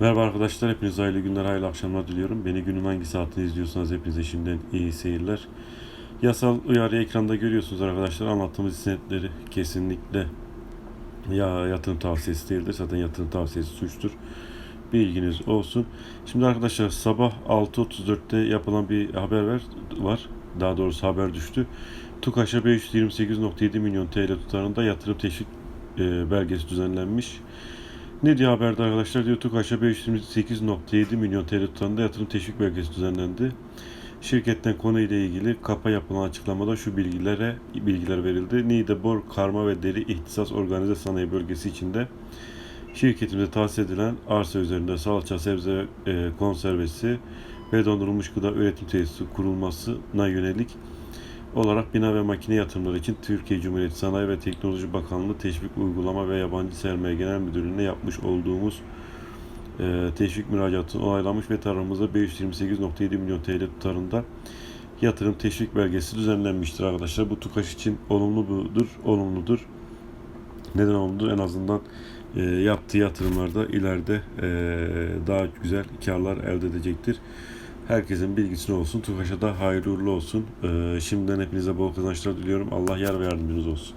Merhaba arkadaşlar, hepinize hayırlı günler, hayırlı akşamlar diliyorum. Beni günün hangi saatini izliyorsanız hepinize şimdiden iyi seyirler. Yasal uyarı ekranda görüyorsunuz arkadaşlar. Anlattığımız hizmetleri kesinlikle ya yatırım tavsiyesi değildir. Zaten yatırım tavsiyesi suçtur. Bilginiz olsun. Şimdi arkadaşlar sabah 6.34'te yapılan bir haber var. Daha doğrusu haber düştü. TUKAŞ'a 528.7 milyon TL tutarında yatırım teşvik e, belgesi düzenlenmiş. Ne diyor haberde arkadaşlar? Diyor TUKAŞ'a 528.7 milyon TL tutarında yatırım teşvik belgesi düzenlendi. Şirketten konuyla ilgili kapa yapılan açıklamada şu bilgilere bilgiler verildi. Niğde Bor Karma ve Deri İhtisas Organize Sanayi Bölgesi içinde şirketimize tahsis edilen arsa üzerinde salça, sebze e, konservesi ve dondurulmuş gıda üretim tesisi kurulmasına yönelik olarak bina ve makine yatırımları için Türkiye Cumhuriyeti Sanayi ve Teknoloji Bakanlığı Teşvik Uygulama ve Yabancı Sermaye Genel Müdürlüğü'ne yapmış olduğumuz e, teşvik müracaatını onaylamış ve tarafımızda 528.7 milyon TL tutarında yatırım teşvik belgesi düzenlenmiştir arkadaşlar. Bu TUKAŞ için olumlu budur, olumludur. Neden olumludur? En azından e, yaptığı yatırımlarda ileride e, daha güzel karlar elde edecektir. Herkesin bilgisine olsun. TUKAŞ'a da hayırlı uğurlu olsun. E, şimdiden hepinize bol kazançlar diliyorum. Allah yar ve yardımcınız olsun.